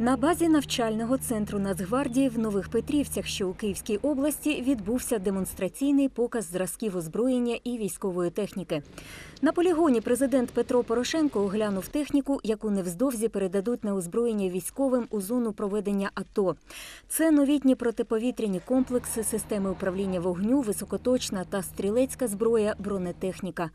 На базі навчального центру Нацгвардії в Нових Петрівцях, що у Київській області, відбувся демонстраційний показ зразків озброєння і військової техніки. На полігоні президент Петро Порошенко оглянув техніку, яку невздовзі передадуть на озброєння військовим у зону проведення АТО. Це новітні протиповітряні комплекси, системи управління вогню, високоточна та стрілецька зброя, бронетехніка.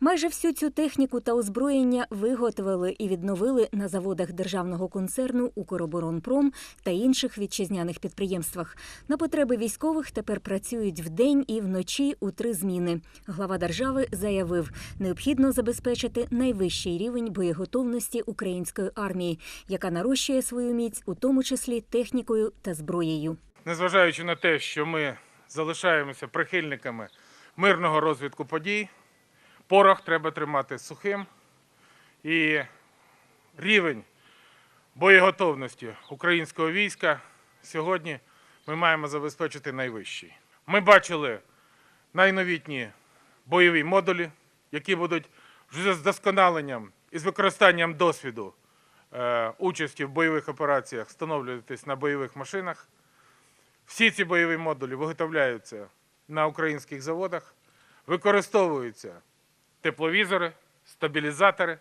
Майже всю цю техніку та озброєння виготовили і відновили на заводах державного концерну «Укроборонпром» та інших вітчизняних підприємствах. На потреби військових тепер працюють вдень і вночі у три зміни. Глава держави заявив, необхідно забезпечити найвищий рівень боєготовності української армії, яка нарощує свою міць, у тому числі технікою та зброєю. Незважаючи на те, що ми залишаємося прихильниками мирного розвитку подій, порох треба тримати сухим і рівень боєготовності українського війська сьогодні ми маємо забезпечити найвищий. Ми бачили найновітні бойові модулі, які будуть вже з досконаленням і з використанням досвіду е, участі в бойових операціях встановлюватись на бойових машинах. Всі ці бойові модулі виготовляються на українських заводах, використовуються тепловізори, стабілізатори,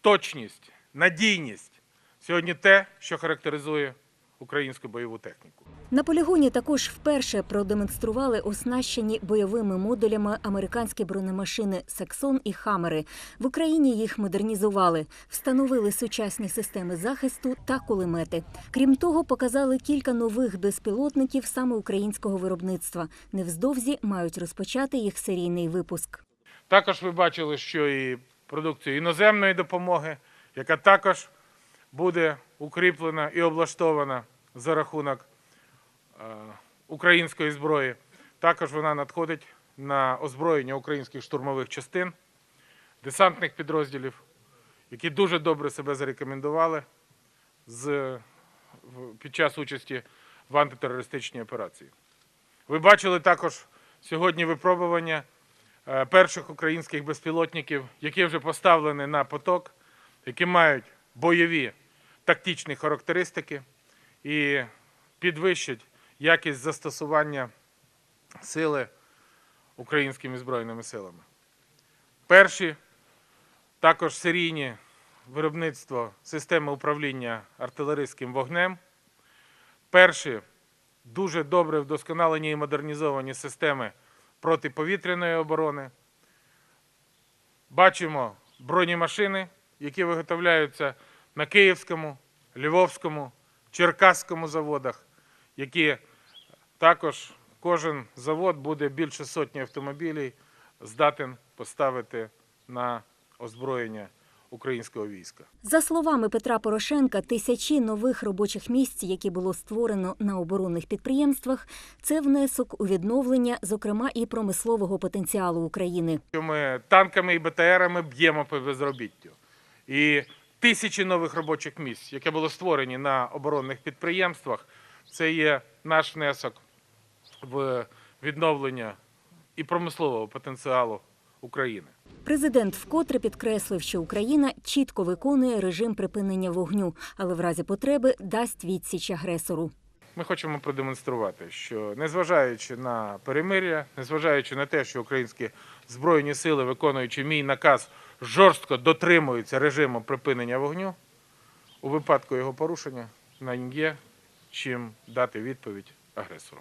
точність, надійність сьогодні те, що характеризує українську бойову техніку. На полігоні також вперше продемонстрували оснащені бойовими модулями американські бронемашини Саксон і Хамери. В Україні їх модернізували, встановили сучасні системи захисту та кулемети. Крім того, показали кілька нових безпілотників саме українського виробництва. Невздовзі мають розпочати їх серійний випуск. Також ви бачили, що і продукцію іноземної допомоги, яка також буде укріплена і облаштована за рахунок е, української зброї. Також вона надходить на озброєння українських штурмових частин, десантних підрозділів, які дуже добре себе зарекомендували з, під час участі в антитерористичній операції. Ви бачили також сьогодні випробування е, перших українських безпілотників, які вже поставлені на поток, які мають бойові тактичні характеристики і підвищать якість застосування сили українськими збройними силами. Перші також серійні виробництво системи управління артилерійським вогнем. Перші дуже добре вдосконалені і модернізовані системи протиповітряної оборони. Бачимо бронемашини, які виготовляються на Київському, Львовському, Черкаському заводах, які також кожен завод буде більше сотні автомобілів здатен поставити на озброєння українського війська. За словами Петра Порошенка, тисячі нових робочих місць, які було створено на оборонних підприємствах, це внесок у відновлення, зокрема і промислового потенціалу України. ми танками і БТРами б'ємо по безробіттю. І тисячі нових робочих місць, які були створені на оборонних підприємствах, це є наш внесок в відновлення і промислового потенціалу України. Президент вкотре підкреслив, що Україна чітко виконує режим припинення вогню, але в разі потреби дасть відсіч агресору. Ми хочемо продемонструвати, що незважаючи на перемир'я, незважаючи на те, що українські збройні сили, виконуючи мій наказ, жорстко дотримуються режиму припинення вогню, у випадку його порушення нам є чим дати відповідь агресору.